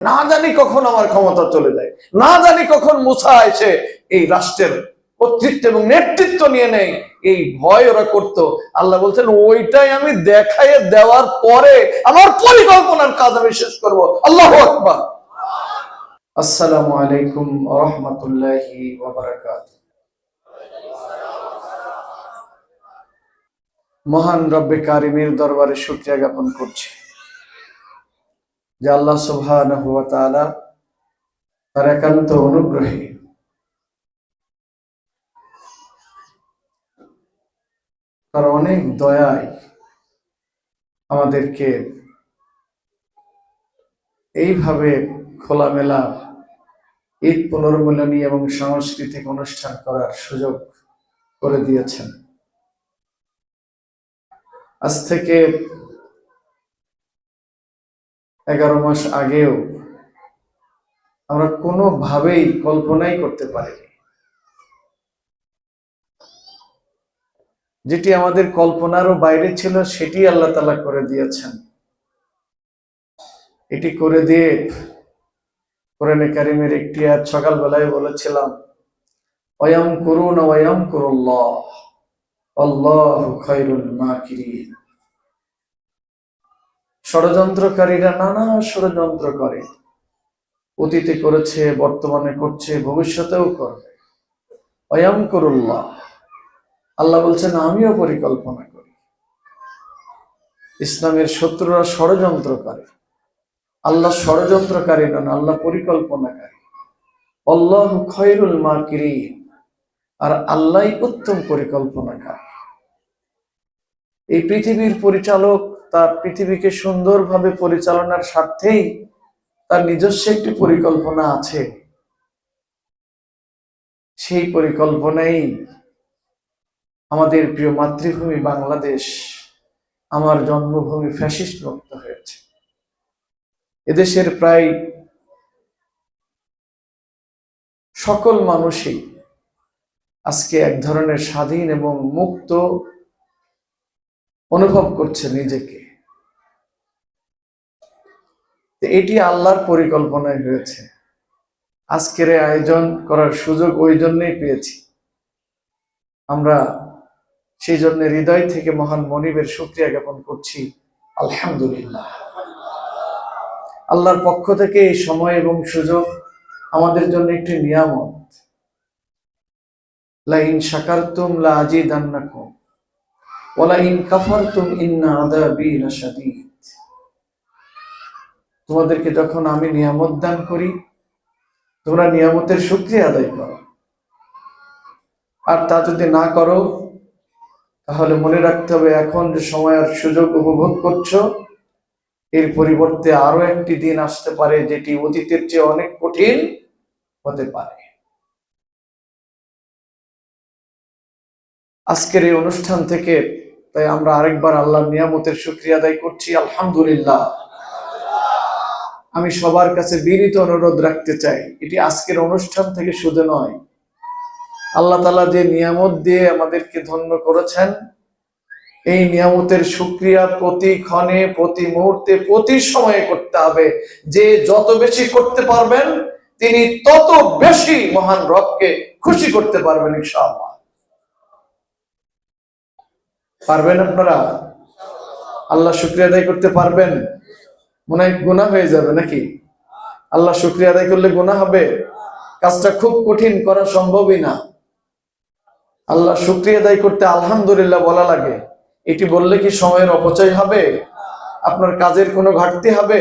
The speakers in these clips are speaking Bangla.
না জানি কখন আমার ক্ষমতা চলে যায়। না জানি কখন মুসা এসে এই রাষ্ট্রের কর্তৃত্ব এবং নেতৃত্ব নিয়ে নেই এই ভয় ওরা করত। আল্লাহ বলছেন, ওইটাই আমি দেখাইয়ে দেওয়ার পরে আমার পরিকল্পনার কাজ আমি শেষ করব। আল্লাহ আকবার। আসসালামু আলাইকুম রহমতুল্লাহি মহান রব্বে কারিমের দরবারে শুক্রিয়া জ্ঞাপন করছি। যে আল্লাহ তাআলা তার একান্ত অনুগ্রহে তার অনেক দয়ায় আমাদেরকে এইভাবে খোলামেলা ঈদ পুনর্মিলনী এবং সাংস্কৃতিক অনুষ্ঠান করার সুযোগ করে দিয়েছেন। আজ থেকে এগারো মাস আগেও আমরা কোনোভাবেই কল্পনাই করতে পারিনি। যেটি আমাদের কল্পনারও বাইরে ছিল, সেটি আল্লাহ তালা করে দিয়েছেন। এটি করে দিয়ে কোরআনে কারিমের একটি আজ সকালবেলায় বলেছিলাম অয়ম করুন অয়ম করুল্লাহ আল্লাহ খৈরুল মাকিরিন। ষড়যন্ত্রকারীরা নানা ষড়যন্ত্র করে। অতীতে করেছে, বর্তমানে করছে, ভবিষ্যতেও করবে। অয়ম করুল্লাহ আল্লাহ বলছেন, আমিও পরিকল্পনা করি। ইসলামের শত্রুরা ষড়যন্ত্র করে আল্লাহ ষড়যন্ত্রকারী নন, আল্লাহ পরিকল্পনাকারী। আল্লাহ খৈরুল মাকিরিন। আর আল্লাহ উত্তম পরিকল্পনাকারী। এই পৃথিবীর পরিচালক তার পৃথিবীকে সুন্দরভাবে পরিচালনার স্বার্থেই তার নিজস্ব একটি পরিকল্পনা আছে। সেই পরিকল্পনাই আমাদের প্রিয় মাতৃভূমি বাংলাদেশ, আমার জন্মভূমি ফ্যাসিস্ট মুক্ত হয়েছে। এদেশের প্রায় সকল মানুষই আজকে এক ধরনের স্বাধীন এবং মুক্ত অনুভব করছে নিজেকে। এটি আল্লাহর পরিকল্পনায় হয়েছে। আজকের আয়োজন করার সুযোগ ওই জন্যই পেয়েছি। আমরা সেই জন্য হৃদয় থেকে মহান মনিবের শুক্রিয়া জ্ঞাপন করছি। আলহামদুলিল্লাহ। আল্লাহর পক্ষ থেকে এই সময় এবং সুযোগ আমাদের জন্য একটি নিয়ামত। লাইন শাকারতুম লা আজিদান্নাকুম। তোমাদেরকে যখন আমি নিয়ামত দান করি, তোমরা নিয়ামতের শুকরিয়া আদায় করো। আর তা যদি না করো, তাহলে মনে রাখতে হবে এখন যে সময় আর সুযোগ উপভোগ করছ, এর পরিবর্তে আরও একটি দিন আসতে পারে, যেটি অতীতের চেয়ে অনেক কঠিন হতে পারে। আজকের এই অনুষ্ঠান থেকে, তাই আমরা আরেকবার আল্লাহ নিয়ামতের শুক্রিয়া আদায় করছি, আলহামদুলিল্লাহ। আমি সবার কাছে বিনীত অনুরোধ রাখতে চাই, এটি আজকের অনুষ্ঠান থেকে শুধু নয়। আল্লাহ তালা যে নিয়ামত দিয়ে আমাদেরকে ধন্য করেছেন, এই নিয়ামতের সুক্রিয়া প্রতি ক্ষণে প্রতি মুহূর্তে, প্রতি সময়ে করতে হবে। যে যত বেশি করতে পারবেন, তিনি তত বেশি মহান রবকে খুশি করতে পারবেন, ইনশাআল্লাহ। পারবেন আপনারা? আল্লাহ শুক্রিয়া আদায় করতে পারবেন? মনে হয় গুণা হয়ে যাবে নাকি? আল্লাহ শুক্রিয়া আদায় করলে গুণা হবে? কাজটা খুব কঠিন, করা সম্ভবই না। আল্লাহ শুক্রিয়া আদায় করতে আলহামদুলিল্লাহ বলা লাগে। এটি বললে কি সময়ের অপচয় হবে? আপনার কাজের কোনো ঘাটতি হবে?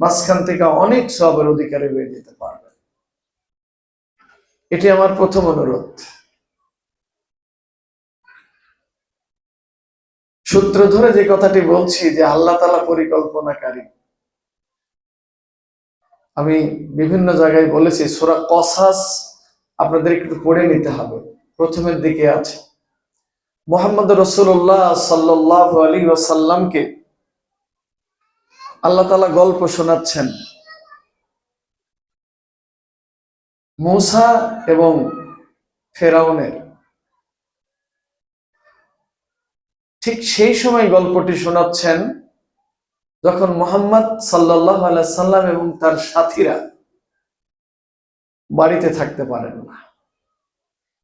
মাঝখান থেকে অনেক সবের অধিকারী হয়ে যেতে পারবে এটি আমার প্রথম অনুরোধ। সূত্র ধরে যে কথাটি বলছি যে আল্লাহ তালা পরিকল্পনাকারী। আমি বিভিন্ন জায়গায় বলেছি, সোরা কসাস আপনাদের একটু পড়ে নিতে হবে। প্রথমের দিকে আছে, মোহাম্মদ রসুল্লাহ সাল্লাহ আলী ওয়াসাল্লামকে আল্লাহ তালা গল্প শোনাচ্ছেন। মূসা এবং ফেরাউনের ঠিক সেই সময় গল্পটি শোনাচ্ছেন যখন মোহাম্মদ সাল্লাহ সাল্লাম এবং তার সাথীরা বাড়িতে থাকতে পারেন না,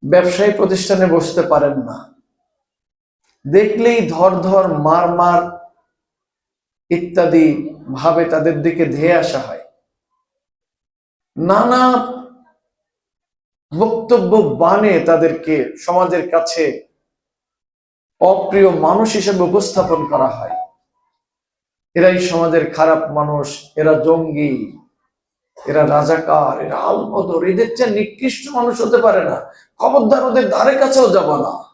ব্যবসায়ী প্রতিষ্ঠানে বসতে পারেন না। দেখলেই ধর ধর, মার মার ইত্যাদি ভাবে তাদের দিকে ধেয়ে আসা হয়। নানা বক্তব্য বানে তাদেরকে সমাজের কাছে অপ্রিয় মানুষ হিসেবে উপস্থাপন করা হয়। এরাই সমাজের খারাপ মানুষ, এরা জঙ্গি, এরা রাজাকার, এরা আলবদর এদের চেয়ে নিকৃষ্ট মানুষ হতে পারে না। খবরদার ওদের ধারে কাছেও যাব না।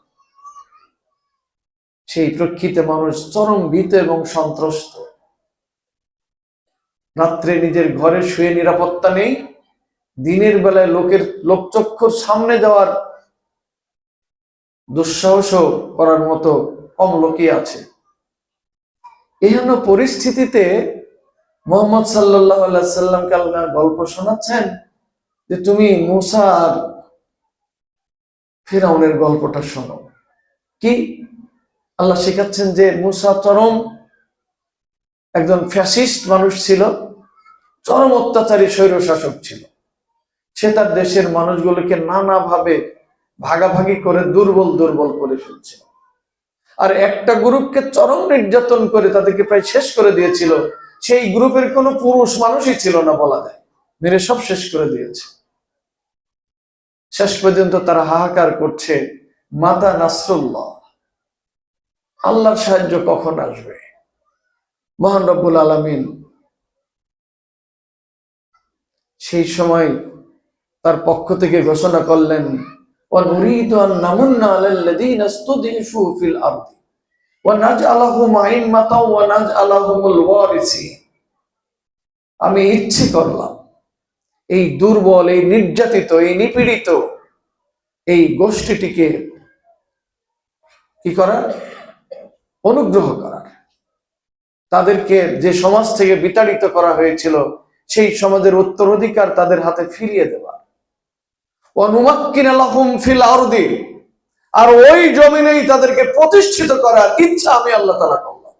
সেই প্রক্ষিতে মানুষ চরম ভীত এবং সন্ত্রস্ত। রাত্রে নিজের ঘরে শুয়ে নিরাপত্তা নেই। দিনের বেলায় লোকের লোকচক্ষুর সামনে যাওয়ার দুঃসাহস করার মতো কম লোকই আছে। এহেন পরিস্থিতিতে মোহাম্মদ সাল্লাহ সাল্লামকে আল্লাহ গল্প শোনাচ্ছেন যে তুমি মুসা আর ফেরাউনের গল্পটা শোনো। কি? আল্লাহ শেখাচ্ছেন যে মুসা চরম একজন ফ্যাসিস্ট মানুষ ছিল, চরম অত্যাচারী স্বৈর শাসক ছিল। সে তার দেশের মানুষগুলোকে নানাভাবে ভাগাভাগি করে দুর্বল দুর্বল করে ফেলছিল আর একটা গ্রুপকে চরম নির্যাতন করে তাদেরকে প্রায় শেষ করে দিয়েছিল। সেই গ্রুপের কোনো পুরুষ মানুষই ছিল না বলা যায়। মেরে সব শেষ করে দিয়েছে। শেষ পর্যন্ত তারা হাহাকার করছে, মাতা নাসরুল্লাহ। আল্লাহর সাহায্য কখন আসবে? মহান রব্বুল আলমিন সেই সময় তার পক্ষ থেকে ঘোষণা করলেন ونريد أن نمن على الذين استضعفوا في الأرض ونجعلهم أئمة ونجعلهم الوارثين আমি ইচ্ছে করলাম এই দুর্বল এই নির্যাতিত এই নিপীড়িত এই গোষ্ঠীটিকে কি করার অনুগ্রহ করার তাদেরকে যে সমাজ থেকে বিতাড়িত করা হয়েছিল সেই সমাজের উত্তরাধিকার তাদের হাতে ফিরিয়ে দেওয়া আর ওই জমিনেই তাদেরকে প্রতিষ্ঠিত করার ইচ্ছা আমি আল্লাহ তালা করলাম।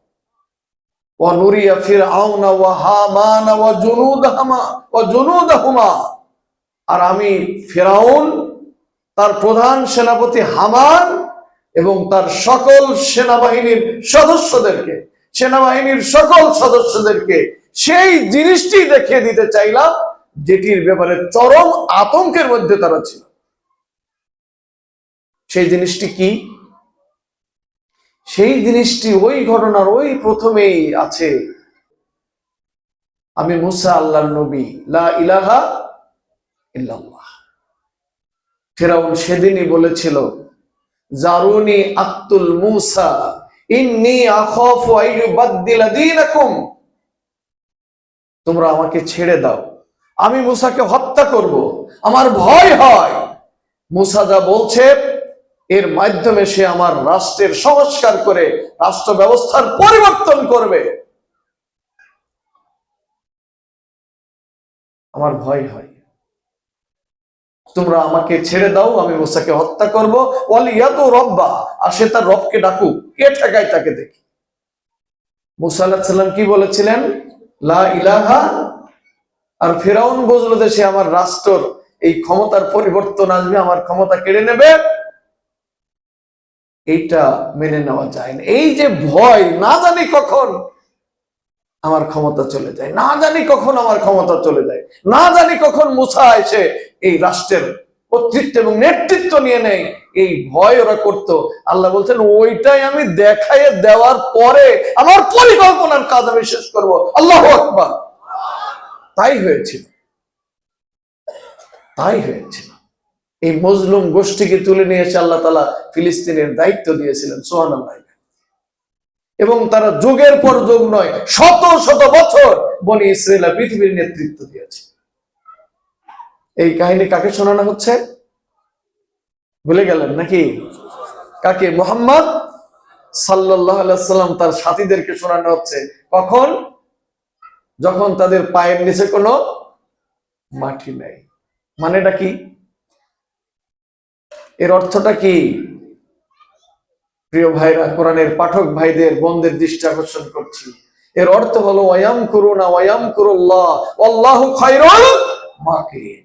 আর আমি ফেরাউন, তার প্রধান সেনাপতি হামান এবং তার সকল সেনাবাহিনীর সদস্যদেরকে, সেনাবাহিনীর সকল সদস্যদেরকে সেই জিনিসটি দেখিয়ে দিতে চাইলাম যেটির ব্যাপারে চরম আতঙ্কের মধ্যে তারা ছিল। সেই জিনিসটি কি? সেই জিনিসটি ওই ঘটনার ওই প্রথমেই আছে। আমি মুসা আল্লাহ নবী, লা ইলাহা ইল্লাল্লাহ। ফেরাউন সেদিনই বলেছিল, জারুনি আক্তুল মুসা, ইন্নি আইয়ুবাদদিলা দীনাকুম। তোমরা আমাকে ছেড়ে দাও। আমি মুসাকে হত্যা করব। আমার ভয় হয়। মুসা যা বলছে, এর মাধ্যমে সে আমার রাষ্ট্রের সংস্কার করে, রাষ্ট্র ব্যবস্থার পরিবর্তন করবে। আমার ভয় হয়। তোমরা আমাকে ছেড়ে দাও, আমি মুসাকে হত্যা করব। করব তো রব্বা, আর সে তার রবকে ডাকুক, কে ঠেকায় তাকে দেখি। মুসা আল্লাহ সাল্লাম কি বলেছিলেন? লা ইলাহা আর ফেরাউন বুঝলো যে সে আমার রাষ্ট্র এই ক্ষমতার পরিবর্তন আসবে, আমার ক্ষমতা কেড়ে নেবে। এইটা মেনে নেওয়া যায় না। এই যে ভয়, না জানি কখন আমার ক্ষমতা চলে যায়, না জানি কখন আমার ক্ষমতা চলে যায়, না জানি কখন মুসা এসে এই রাষ্ট্রের কর্তৃত্ব এবং নেতৃত্ব নিয়ে নেই এই ভয় ওরা করতো। আল্লাহ বলছেন, ওইটাই আমি দেখাই দেওয়ার পরে আমার পরিকল্পনার কাজ আমি শেষ করব। আল্লাহ আকবার। তাই হয়েছিল। তাই হয়েছিল। এই মজলুম গোষ্ঠীকে তুলে নিয়ে এসে আল্লাহ তালা ফিলিস্তিনের দায়িত্ব দিয়েছিলেন সোহান এবং তারা যুগের পর যুগ নয়, শত শত বছর বনি ইসরায়েলা পৃথিবীর নেতৃত্ব দিয়েছে। এই কাহিনী কাকে শোনানো হচ্ছে? ভুলে গেলেন নাকি? কাকে? মোহাম্মদ সাল্লাহ সাল্লাম তার সাথীদেরকে শোনানো হচ্ছে। কখন? যখন তাদের পায়ের নিচে কোনো মাটি নেই। মানেটা কি? এর অর্থটা কি? প্রিয় ভাইরা, কোরআনের পাঠক ভাইদের বন্ধের দৃষ্টি আকর্ষণ করছি। এর অর্থ হলো ওয়ায়াম করুনা ওয়ায়াম করুল্লাহ খায়রুল মাকিরিন।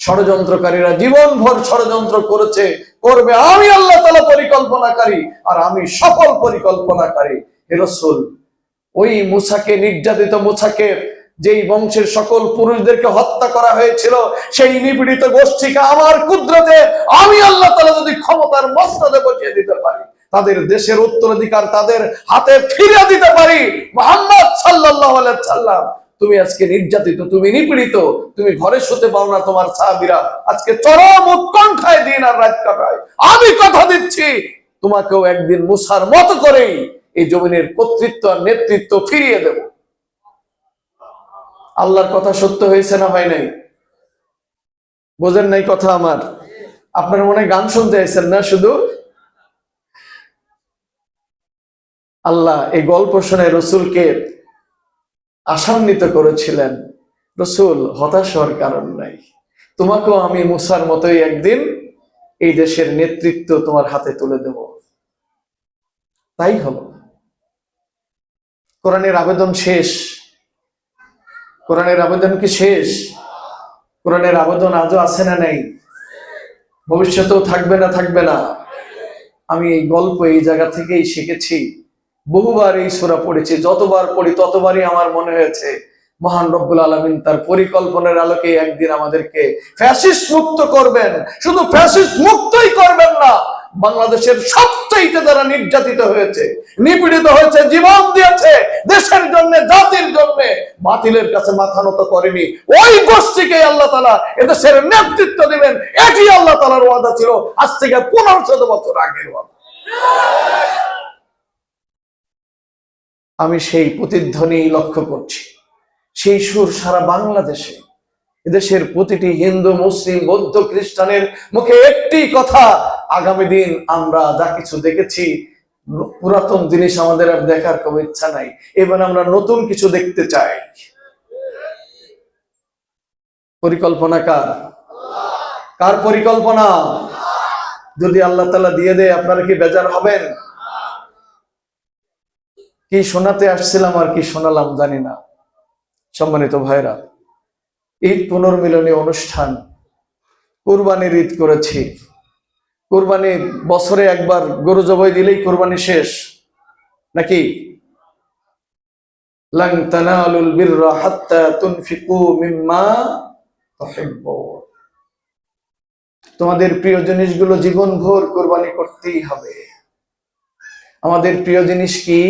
ষড়যন্ত্রকারীরা জীবনভর ষড়যন্ত্র করেছে, করবে আমি আল্লাহ তালা পরিকল্পনাকারী আর আমি সফল পরিকল্পনাকারী। রসুল ওই মুসাকে নির্যাতিত মুসাকে যেই বংশের সকল পুরুষদেরকে হত্যা করা হয়েছিল, সেই নিপীড়িত গোষ্ঠীকে আমার কুদরতে আমি আল্লাহ তালা যদি ক্ষমতার মস্তদে বসিয়ে দিতে পারি, তাদের দেশের উত্তরাধিকার তাদের হাতে ফিরে দিতে পারি, মোহাম্মদ সাল্লাহ সাল্লাম তুমি আজকে নির্যাতিত, তুমি নিপীড়িত, তুমি ঘরে শুতে পাও না তোমার সাহাবিরা। আজকে চরম উৎকণ্ঠায় দিন আর রাত কাটায়। আমি কথা দিচ্ছি, তোমাকেও একদিন মুসার মতো করেই এই জমিনের কর্তৃত্ব আর নেতৃত্ব ফিরিয়ে দেব। আল্লাহর কথা সত্য হয়েছে না হয় নাই? বোঝেন নাই কথা আমার? আপনার মনে গান শুনতে আইছেন না শুধু? আল্লাহ এই গল্প শুনে রসুলকে আশান্বিত করেছিলেন। রসুল হতাশ হওয়ার কারণ নাই। তোমাকেও আমি মুসার মতোই একদিন এই দেশের নেতৃত্ব তোমার হাতে তুলে দেব। তাই হলো। কোরআনের আবেদন শেষ। কোরআনের আবেদন কি শেষ? কোরআনের আবেদন আজও আছে না নেই? ভবিষ্যতেও থাকবে না থাকবে না। আমি এই গল্প এই জায়গা থেকেই শিখেছি। বহুবার এই সুরা পড়েছি, যতবার পড়ি ততবারই আমার মনে হয়েছে, মহান রব্বুল আলমিন তার পরিকল্পনার আলোকে একদিন আমাদেরকে ফ্যাসিস্ট মুক্ত করবেন। শুধু ফ্যাসিস্ট মুক্তই করবেন না বাংলাদেশের সবচাইতে যারা নির্যাতিত হয়েছে, নিপীড়িত হয়েছে, জীবন দিয়েছে, দেশের জন্য, জাতির জন্য, বাতিলের কাছে মাথা নত করেনি। ওই গোষ্ঠীকে আল্লাহ তালা এদেশের নেতৃত্ব দিবেন। এটি আল্লাহ তালার ওয়াদা ছিল আজ থেকে পনেরো শত বছর আগের ওয়াদা। আমি সেই প্রতিধ্বনি লক্ষ্য করছি। সেই সুর সারা বাংলাদেশে, এদেশের প্রতিটি হিন্দু, মুসলিম, বৌদ্ধ, খ্রিস্টানের মুখে একটি কথা আগামী দিন আমরা যা কিছু দেখেছি, পুরাতন জিনিস আমাদের আর দেখার কোনো ইচ্ছা নাই। এবার আমরা নতুন কিছু দেখতে চাই। পরিকল্পনা কার? কার পরিকল্পনা? যদি আল্লাহ তালা দিয়ে দেয়, আপনারা কি বেজার হবেন? কি শোনাতে আসছিলাম আর কি শোনালাম জানি না। সম্মানিত ভাইরা ঈদ পুনর্মিলনী অনুষ্ঠান কুরবানির ঈদ করেছি। কোরবানি বছরে একবার গরু জবাই দিলেই কোরবানি শেষ, নাকি? তোমাদের প্রিয় জিনিসগুলো জীবন ভোর কোরবানি করতেই হবে। আমাদের প্রিয় জিনিস কি?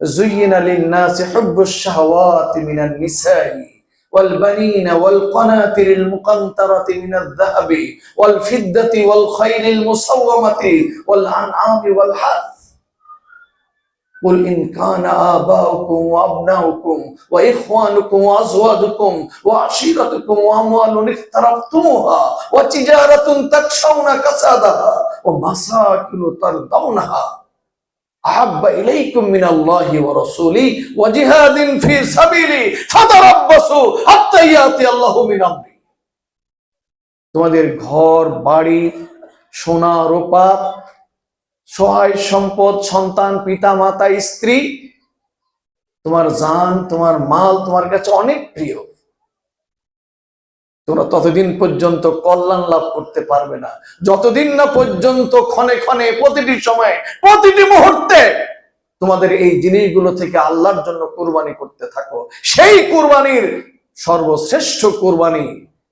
জুইন আলী নাসি হব্বুস শাহওয়াতি মিনান নিসাই। والبنين والقناطر المقنطرة من الذهب والفضة والخيل المصومة والأنعام والحرث قل إن كان آباؤكم وأبناؤكم وإخوانكم وأزواجكم وعشيرتكم وأموال اقترفتموها وتجارة تخشون كسادها ومساكن ترضونها আহাব্বা ইলাইকুম মিনাল্লাহি ওয়া রাসূলি ওয়া জিহাদিন ফি সাবিলি ফাতারাব্বাসু হাত্তা ইয়াতি আল্লাহু মিন আমরি। তোমাদের ঘর, বাড়ি, সোনা, রূপা, সহায় সম্পদ, সন্তান পিতা মাতা স্ত্রী, তোমার জান, তোমার মাল, তোমার কাছে অনেক প্রিয়। তোমরা ততদিন পর্যন্ত কল্যাণ লাভ করতে পারবে না। যতদিন না পর্যন্ত ক্ষণে ক্ষণে প্রতিটি সময়, প্রতিটি মুহূর্তে তোমাদের এই জিনিসগুলো থেকে আল্লাহর জন্য কুরবানি করতে থাকো। সেই কুরবানির সর্বশ্রেষ্ঠ কুরবানি,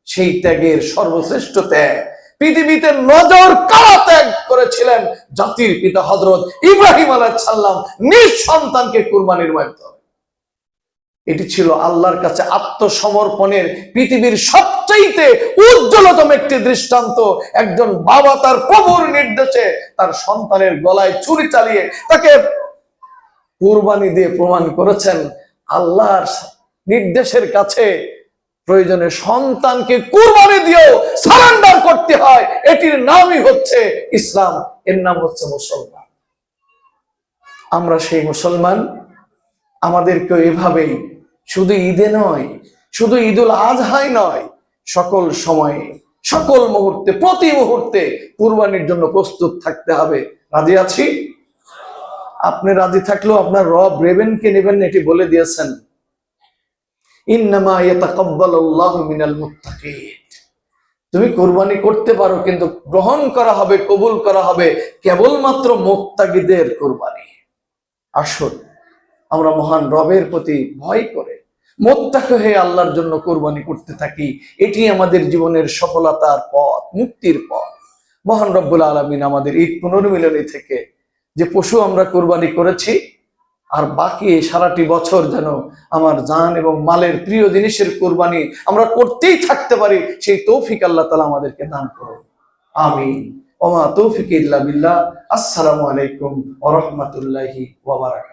সেই ত্যাগের সর্বশ্রেষ্ঠ ত্যাগ। পৃথিবীতে নজর কারা ত্যাগ করেছিলেন? জাতির পিতা হজরত ইব্রাহিম আলাইসাল্লাম নিজ সন্তানকে কুরবানির মাধ্যমে। এটি ছিল আল্লাহর কাছে আত্মসমর্পণের পৃথিবীর সবচাইতে উজ্জ্বলতম একটি দৃষ্টান্ত। একজন বাবা তার প্রভুর নির্দেশে তার সন্তানের গলায় ছুরি চালিয়ে তাকে কুরবানি দিয়ে প্রমাণ করেছেন, আল্লাহর নির্দেশের কাছে প্রয়োজনে সন্তানকে কুরবানি দিয়েও সারেন্ডার করতে হয়। এটির নামই হচ্ছে ইসলাম, এর নাম হচ্ছে মুসলমান। আমরা সেই মুসলমান আমাদেরকে এভাবেই, শুধু ঈদে নয়, শুধু ঈদুল আজহাই নয়, সকল সময়ে, সকল মুহূর্তে, প্রতি মুহূর্তে কুরবানির জন্য প্রস্তুত থাকতে হবে। রাজি আছি? আপনি রাজি থাকলেও আপনার রব রেবেনকে নেবেন, এটি বলে দিয়েছেন। তুমি কোরবানি করতে পারো, কিন্তু গ্রহণ করা হবে, কবুল করা হবে কেবলমাত্র মোত্তাগিদের কোরবানি। আসুন। আমরা মহান রবের প্রতি ভয় করে, মোত্তাক হয়ে আল্লাহর জন্য কোরবানি করতে থাকি, এটি আমাদের জীবনের সফলতার পথ, মুক্তির পথ। মহান রব্বুল আলমিন আমাদের ঈদ পুনর্মিলনী থেকে যে পশু আমরা কোরবানি করেছি, আর বাকি সারাটি বছর যেন আমার জান এবং মালের প্রিয় জিনিসের কোরবানি আমরা করতেই থাকতে পারি, সেই তৌফিক আল্লাহ তালা আমাদেরকে দান করুন। আমি ওমা তৌফিক ইল্লা বিল্লাহ। আসসালামু আলাইকুম ওয়া রাহমাতুল্লাহি ওয়া বারাকাতুহু।